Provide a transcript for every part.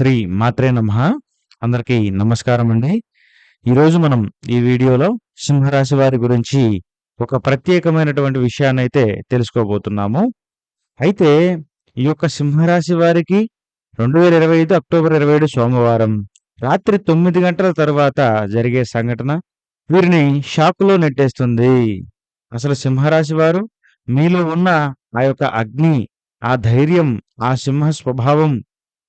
శ్రీ మాత్రే నమ. అందరికీ నమస్కారం అండి. ఈరోజు మనం ఈ వీడియోలో సింహరాశి వారి గురించి ఒక ప్రత్యేకమైనటువంటి విషయాన్ని అయితే తెలుసుకోబోతున్నాము. అయితే ఈ యొక్క సింహరాశి వారికి రెండు వేల ఇరవై ఐదు అక్టోబర్ ఇరవై ఏడు సోమవారం రాత్రి తొమ్మిది గంటల తర్వాత జరిగే సంఘటన వీరిని షాకులో నెట్టేస్తుంది. అసలు సింహరాశి వారు మీలో ఉన్న ఆ యొక్క అగ్ని ఆ ధైర్యం ఆ సింహ స్వభావం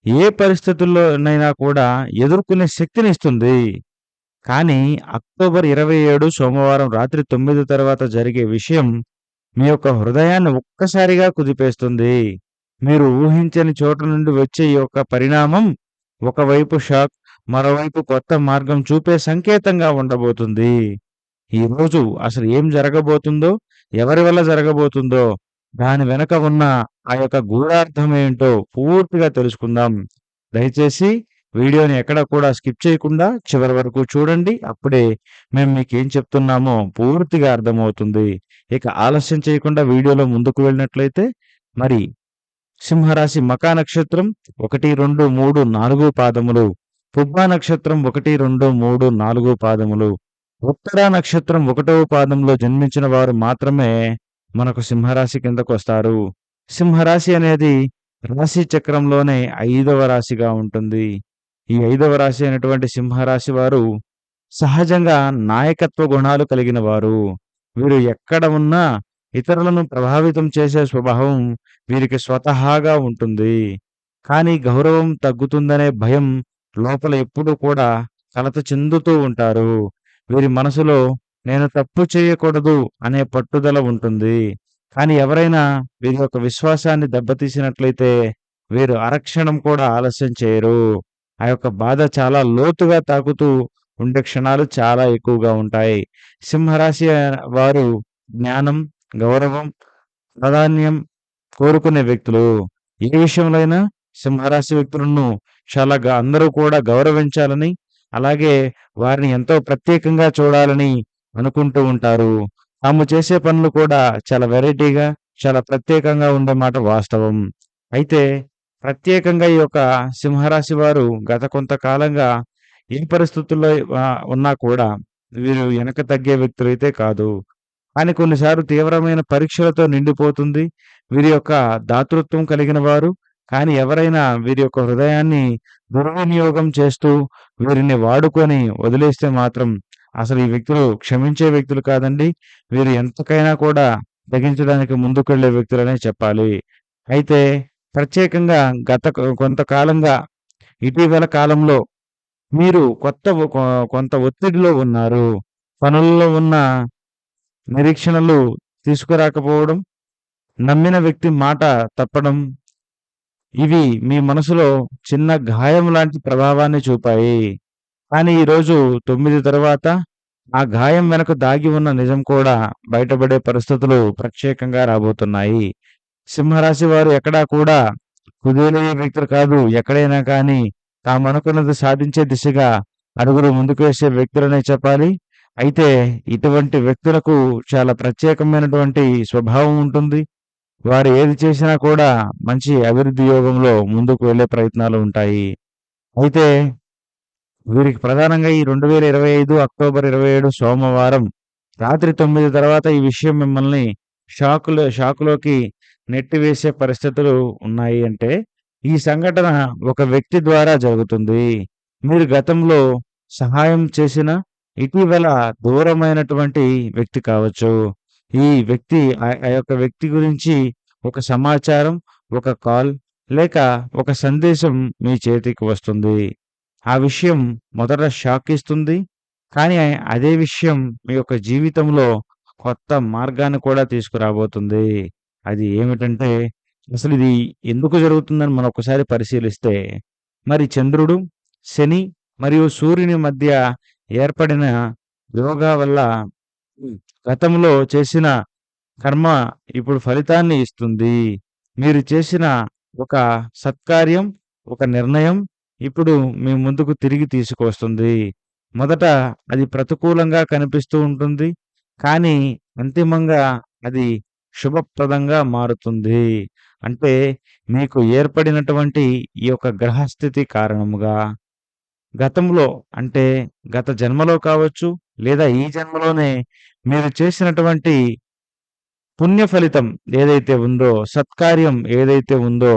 ఏ పరిస్థితుల్లోనైనా కూడా ఎదుర్కొనే శక్తిని ఇస్తుంది. కానీ అక్టోబర్ ఇరవై ఏడు సోమవారం రాత్రి తొమ్మిది తర్వాత జరిగే విషయం మీ యొక్క హృదయాన్ని ఒక్కసారిగా కుదిపేస్తుంది. మీరు ఊహించని చోట నుండి వచ్చే ఈ యొక్క పరిణామం ఒకవైపు షాక్ మరోవైపు కొత్త మార్గం చూపే సంకేతంగా ఉండబోతుంది. ఈరోజు అసలు ఏం జరగబోతుందో ఎవరి వల్ల జరగబోతుందో దాని వెనక ఉన్న ఆ యొక్క గూఢార్థం ఏంటో పూర్తిగా తెలుసుకుందాం. దయచేసి వీడియోని ఎక్కడ కూడా స్కిప్ చేయకుండా చివరి వరకు చూడండి. అప్పుడే మేము మీకు ఏం చెప్తున్నామో పూర్తిగా అర్థమవుతుంది. ఇక ఆలస్యం చేయకుండా వీడియోలో ముందుకు వెళ్ళినట్లయితే మరి సింహరాశి మకా నక్షత్రం ఒకటి రెండు మూడు నాలుగు పాదములు పుబ్బా నక్షత్రం ఒకటి రెండు మూడు నాలుగు పాదములు ఉత్తరా నక్షత్రం ఒకటవ పాదంలో జన్మించిన వారు మాత్రమే మనకు సింహరాశి కిందకు వస్తారు. సింహరాశి అనేది రాశి చక్రంలోనే ఐదవ రాశిగా ఉంటుంది. ఈ ఐదవ రాశి అయినటువంటి సింహరాశి వారు సహజంగా నాయకత్వ గుణాలు కలిగిన వారు. వీరు ఎక్కడ ఉన్నా ఇతరులను ప్రభావితం చేసే స్వభావం వీరికి స్వతహాగా ఉంటుంది. కానీ గౌరవం తగ్గుతుందనే భయం లోపల ఎప్పుడూ కూడా కలత చెందుతూ ఉంటారు. వీరి మనసులో నేను తప్పు చేయకూడదు అనే పట్టుదల ఉంటుంది. కానీ ఎవరైనా వీరి యొక్క విశ్వాసాన్ని దెబ్బతీసినట్లయితే వీరు అరక్షణం కూడా ఆలస్యం చేయరు. ఆ యొక్క బాధ చాలా లోతుగా తాకుతూ ఉండే క్షణాలు చాలా ఎక్కువగా ఉంటాయి. సింహరాశి వారు జ్ఞానం గౌరవం ప్రాధాన్యం కోరుకునే వ్యక్తులు. ఏ విషయంలో అయినా సింహరాశి వ్యక్తులను చాలా అందరూ కూడా గౌరవించాలని అలాగే వారిని ఎంతో ప్రత్యేకంగా చూడాలని అనుకుంటూ ఉంటారు. తాము చేసే పనులు కూడా చాలా వెరైటీగా చాలా ప్రత్యేకంగా ఉండే మాట వాస్తవం. అయితే ప్రత్యేకంగా ఈ యొక్క సింహరాశి వారు గత కొంతకాలంగా ఏ పరిస్థితుల్లో ఉన్నా కూడా వీరు వెనక తగ్గే వ్యక్తులు అయితే కాదు. కానీ కొన్నిసార్లు తీవ్రమైన పరీక్షలతో నిండిపోతుంది. వీరి యొక్క దాతృత్వం కలిగిన వారు. కానీ ఎవరైనా వీరి యొక్క హృదయాన్ని దుర్వినియోగం చేస్తూ వీరిని వాడుకొని వదిలేస్తే మాత్రం అసలు ఈ వ్యక్తులు క్షమించే వ్యక్తులు కాదండి. వీరు ఎంతకైనా కూడా తగ్గించడానికి ముందుకెళ్ళే వ్యక్తులనే చెప్పాలి. అయితే ప్రత్యేకంగా గత కొంతకాలంగా ఇటీవల కాలంలో మీరు కొత్త కొ- కొంత ఒత్తిడిలో ఉన్నారు. పనుల్లో ఉన్న నిరీక్షణలు తీసుకురాకపోవడం నమ్మిన వ్యక్తి మాట తప్పడం ఇవి మీ మనసులో చిన్న గాయం లాంటి ప్రభావాన్ని చూపాయి. కానీ ఈరోజు తొమ్మిది తర్వాత ఆ గాయం వెనక దాగి ఉన్న నిజం కూడా బయటపడే పరిస్థితులు ప్రత్యేకంగా రాబోతున్నాయి. సింహరాశి వారు ఎక్కడా కూడా కుదేలయ్యే వ్యక్తులు కాదు. ఎక్కడైనా కానీ తాము అనుకున్నది సాధించే దిశగా అడుగులు ముందుకు వేసే వ్యక్తులనే చెప్పాలి. అయితే ఇటువంటి వ్యక్తులకు చాలా ప్రత్యేకమైనటువంటి స్వభావం ఉంటుంది. వారు ఏది చేసినా కూడా మంచి అభివృద్ధి యోగంలో ముందుకు వెళ్ళే ప్రయత్నాలు ఉంటాయి. అయితే వీరికి ప్రధానంగా ఈ రెండు వేల ఇరవై ఐదు అక్టోబర్ ఇరవై ఏడు సోమవారం రాత్రి తొమ్మిది తర్వాత ఈ విషయం మిమ్మల్ని షాకులో షాకులోకి నెట్టివేసే పరిస్థితులు ఉన్నాయి అంటే ఈ సంఘటన ఒక వ్యక్తి ద్వారా జరుగుతుంది. మీరు గతంలో సహాయం చేసిన ఇటీవల దూరమైనటువంటి వ్యక్తి కావచ్చు. ఈ వ్యక్తి ఆ ఆ యొక్క వ్యక్తి గురించి ఒక సమాచారం ఒక కాల్ లేక ఒక సందేశం మీ చేతికి వస్తుంది. ఆ విషయం మొదట షాక్ ఇస్తుంది కానీ అదే విషయం మీ యొక్క జీవితంలో కొత్త మార్గాన్ని కూడా తీసుకురాబోతుంది. అది ఏమిటంటే అసలు ఇది ఎందుకు జరుగుతుందని మనం ఒకసారి పరిశీలిస్తే మరి చంద్రుడు శని మరియు సూర్యుని మధ్య ఏర్పడిన యోగా వల్ల గతంలో చేసిన కర్మ ఇప్పుడు ఫలితాన్ని ఇస్తుంది. మీరు చేసిన ఒక సత్కార్యం ఒక నిర్ణయం ఇప్పుడు మీ ముందుకు తిరిగి తీసుకొస్తుంది. మొదట అది ప్రతికూలంగా కనిపిస్తూ ఉంటుంది. కానీ అంతిమంగా అది శుభప్రదంగా మారుతుంది. అంటే మీకు ఏర్పడినటువంటి ఈ యొక్క గ్రహస్థితి కారణముగా గతంలో అంటే గత జన్మలో కావచ్చు లేదా ఈ జన్మలోనే మీరు చేసినటువంటి పుణ్య ఫలితం ఏదైతే ఉందో సత్కార్యం ఏదైతే ఉందో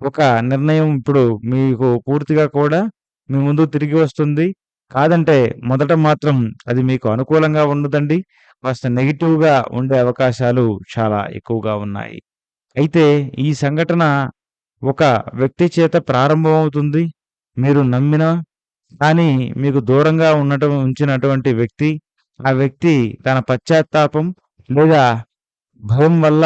ఒక నిర్ణయం ఇప్పుడు మీకు పూర్తిగా కూడా మీ ముందు తిరిగి వస్తుంది. కాదంటే మొదట మాత్రం అది మీకు అనుకూలంగా ఉండదండి. కాస్త నెగిటివ్గా ఉండే అవకాశాలు చాలా ఎక్కువగా ఉన్నాయి. అయితే ఈ సంఘటన ఒక వ్యక్తి చేత ప్రారంభమవుతుంది. మీరు నమ్మిన కానీ మీకు దూరంగా ఉండటం ఉంచినటువంటి వ్యక్తి ఆ వ్యక్తి తన పశ్చాత్తాపం లేదా భయం వల్ల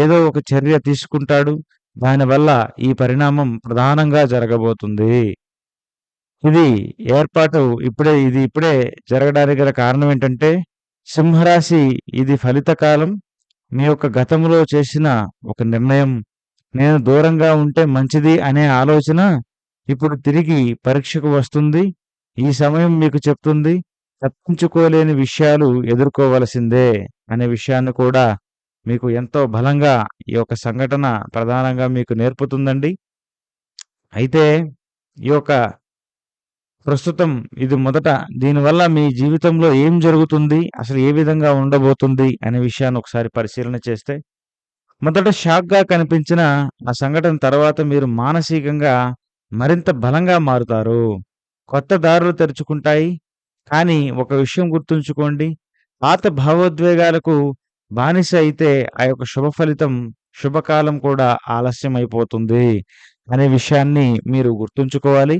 ఏదో ఒక చర్య తీసుకుంటాడు. దానివల్ల ఈ పరిణామం ప్రధానంగా జరగబోతుంది. ఇది ఏర్పాటు ఇప్పుడే ఇది ఇప్పుడే జరగడానికి గల కారణం ఏంటంటే సింహరాశి ఇది ఫలిత కాలం మీ యొక్క గతంలో చేసిన ఒక నిర్ణయం. నేను దూరంగా ఉంటే మంచిది అనే ఆలోచన ఇప్పుడు తిరిగి పరీక్షకు వస్తుంది. ఈ సమయం మీకు చెప్తుంది తప్పించుకోలేని విషయాలు ఎదుర్కోవలసిందే అనే విషయాన్ని కూడా మీకు ఎంతో బలంగా ఈ యొక్క సంఘటన ప్రధానంగా మీకు నేర్పుతుందండి. అయితే ఈ యొక్క ప్రస్తుతం ఇది మొదట దీనివల్ల మీ జీవితంలో ఏం జరుగుతుంది అసలు ఏ విధంగా ఉండబోతుంది అనే విషయాన్ని ఒకసారి పరిశీలన చేస్తే మొదట షాక్గా కనిపించిన ఆ సంఘటన తర్వాత మీరు మానసికంగా మరింత బలంగా మారుతారు. కొత్త దారులు తెరుచుకుంటాయి. కానీ ఒక విషయం గుర్తుంచుకోండి. పాత భావోద్వేగాలకు బానిస అయితే ఆ యొక్క శుభ ఫలితం శుభకాలం కూడా ఆలస్యం అయిపోతుంది అనే విషయాన్ని మీరు గుర్తుంచుకోవాలి.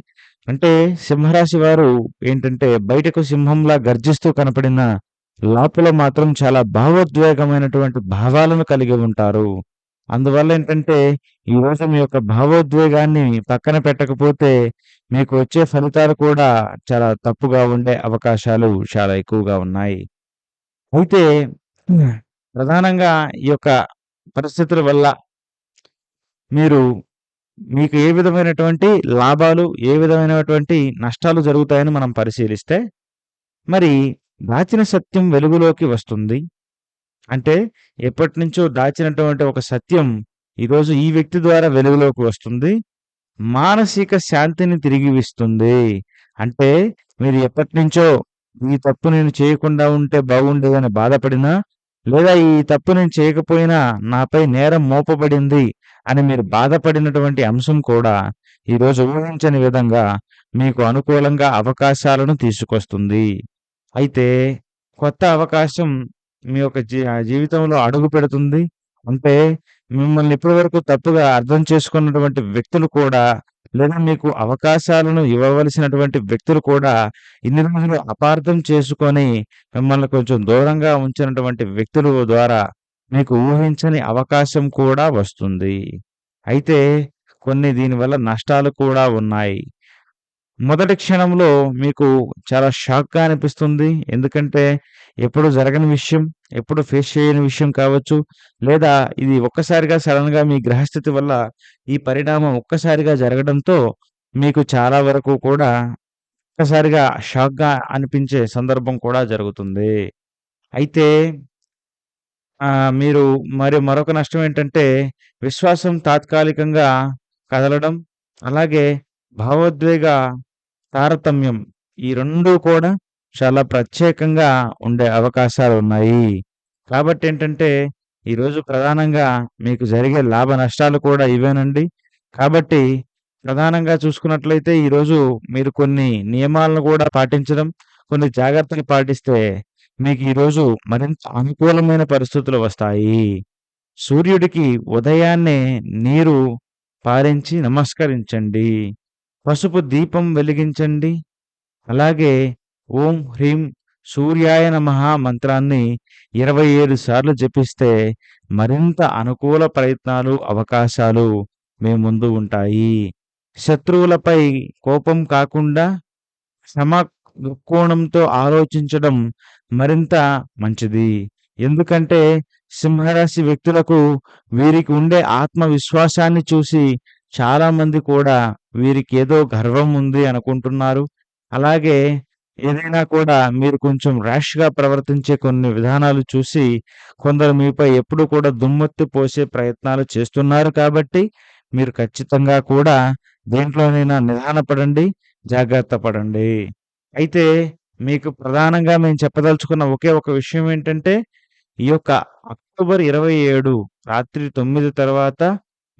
అంటే సింహరాశి వారు ఏంటంటే బయటకు సింహంలా గర్జిస్తూ కనపడిన లోపల మాత్రం చాలా భావోద్వేగమైనటువంటి భావాలను కలిగి ఉంటారు. అందువల్ల ఏంటంటే ఈ రోజు మీ యొక్క భావోద్వేగాన్ని పక్కన పెట్టకపోతే మీకు వచ్చే ఫలితాలు కూడా చాలా తప్పుగా ఉండే అవకాశాలు చాలా ఎక్కువగా ఉన్నాయి. అయితే ప్రధానంగా ఈ యొక్క పరిస్థితుల వల్ల మీరు మీకు ఏ విధమైనటువంటి లాభాలు ఏ విధమైనటువంటి నష్టాలు జరుగుతాయని మనం పరిశీలిస్తే మరి దాచిన సత్యం వెలుగులోకి వస్తుంది. అంటే ఎప్పటి నుంచో దాచినటువంటి ఒక సత్యం ఈరోజు ఈ వ్యక్తి ద్వారా వెలుగులోకి వస్తుంది. మానసిక శాంతిని తిరిగి ఇస్తుంది అంటే మీరు ఎప్పటి నుంచో ఈ తప్పు నేను చేయకుండా ఉంటే బాగుండేదని బాధపడినా లేదా ఈ తప్పు నేను చేయకపోయినా నాపై నేరం మోపబడింది అని మీరు బాధపడినటువంటి అంశం కూడా ఈరోజు ఊహించని విధంగా మీకు అనుకూలంగా అవకాశాలను తీసుకొస్తుంది. అయితే కొత్త అవకాశం మీ యొక్క జీ జీవితంలో అడుగు పెడుతుంది. అంటే మిమ్మల్ని ఇప్పటివరకు తప్పుగా అర్థం చేసుకున్నటువంటి వ్యక్తులు కూడా లేదా మీకు అవకాశాలను ఇవ్వవలసినటువంటి వ్యక్తులు కూడా ఇన్ని రోజులు అపార్థం చేసుకొని మిమ్మల్ని కొంచెం దూరంగా ఉంచినటువంటి వ్యక్తుల ద్వారా మీకు ఊహించని అవకాశం కూడా వస్తుంది. అయితే కొన్ని దీనివల్ల నష్టాలు కూడా ఉన్నాయి. మొదటి క్షణంలో మీకు చాలా షాక్గా అనిపిస్తుంది. ఎందుకంటే ఎప్పుడు జరగని విషయం ఎప్పుడు ఫేస్ చేయని విషయం కావచ్చు లేదా ఇది ఒక్కసారిగా సడన్గా మీ గ్రహస్థితి వల్ల ఈ పరిణామం ఒక్కసారిగా జరగడంతో మీకు చాలా వరకు కూడా ఒక్కసారిగా షాక్గా అనిపించే సందర్భం కూడా జరుగుతుంది. అయితే మీరు మరి మరొక నష్టం ఏంటంటే విశ్వాసం తాత్కాలికంగా కదలడం అలాగే భావోద్వేగ తారతమ్యం. ఈ రెండు కూడా చాలా ప్రత్యేకంగా ఉండే అవకాశాలు ఉన్నాయి కాబట్టి ఏంటంటే ఈరోజు ప్రధానంగా మీకు జరిగే లాభ నష్టాలు కూడా ఇవేనండి. కాబట్టి ప్రధానంగా చూసుకున్నట్లయితే ఈరోజు మీరు కొన్ని నియమాలను కూడా పాటించడం కొన్ని జాగ్రత్తలు పాటిస్తే మీకు ఈరోజు మరింత అనుకూలమైన పరిస్థితులు వస్తాయి. సూర్యుడికి ఉదయాన్నే నీరు పారించి నమస్కరించండి. పసుపు దీపం వెలిగించండి. అలాగే ఓం హ్రీం సూర్యాయ నమ మంత్రాన్ని ఇరవై ఏడు సార్లు జపిస్తే మరింత అనుకూల ప్రయత్నాలు అవకాశాలు మీ ముందు ఉంటాయి. శత్రువులపై కోపం కాకుండా సమ దృక్కోణంతో ఆలోచించడం మరింత మంచిది. ఎందుకంటే సింహరాశి వ్యక్తులకు వీరికి ఉండే ఆత్మవిశ్వాసాన్ని చూసి చాలామంది కూడా వీరికి ఏదో గర్వం ఉంది అనుకుంటున్నారు అలాగే ఏదైనా కూడా మీరు కొంచెం ర్యాష్‌గా ప్రవర్తించే కొన్ని విధానాలు చూసి కొందరు మీపై ఎప్పుడూ కూడా దుమ్మెత్తి పోసే ప్రయత్నాలు చేస్తున్నారు కాబట్టి మీరు ఖచ్చితంగా కూడా దేంట్లోనైనా నిదానపడండి. జాగ్రత్త పడండి. అయితే మీకు ప్రధానంగా మేము చెప్పదలుచుకున్న ఒకే ఒక విషయం ఏంటంటే ఈ యొక్క అక్టోబర్ 27 రాత్రి తొమ్మిది తర్వాత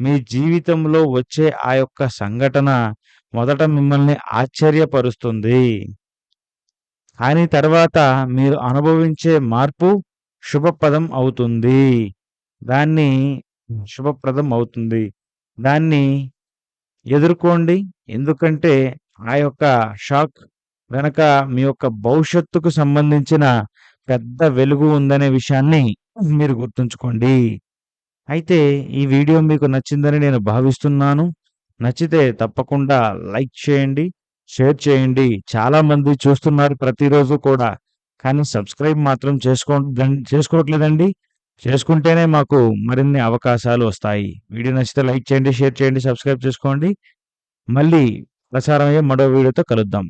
మీ జీవితంలో వచ్చే ఆ యొక్క సంఘటన మొదట మిమ్మల్ని ఆశ్చర్యపరుస్తుంది. కానీ తర్వాత మీరు అనుభవించే మార్పు శుభప్రదం అవుతుంది. దాన్ని శుభప్రదం అవుతుంది. దాన్ని ఎదుర్కోండి. ఎందుకంటే ఆ యొక్క షాక్ వెనక మీ యొక్క భవిష్యత్తుకు సంబంధించిన పెద్ద వెలుగు ఉందనే విషయాన్ని మీరు గుర్తుంచుకోండి. అయితే ఈ వీడియో మీకు నచ్చిందని నేను భావిస్తున్నాను. నచ్చితే తప్పకుండా లైక్ చేయండి. షేర్ చేయండి. చాలామంది చూస్తున్నారు ప్రతిరోజు కూడా. కానీ సబ్స్క్రైబ్ మాత్రం చేసుకో చేసుకోవట్లేదండి. చేసుకుంటేనే మాకు మరిన్ని అవకాశాలు వస్తాయి. వీడియో నచ్చితే లైక్ చేయండి, షేర్ చేయండి, సబ్స్క్రైబ్ చేసుకోండి. మళ్ళీ ప్రసారమయ్యే మరో వీడియోతో కలుద్దాం.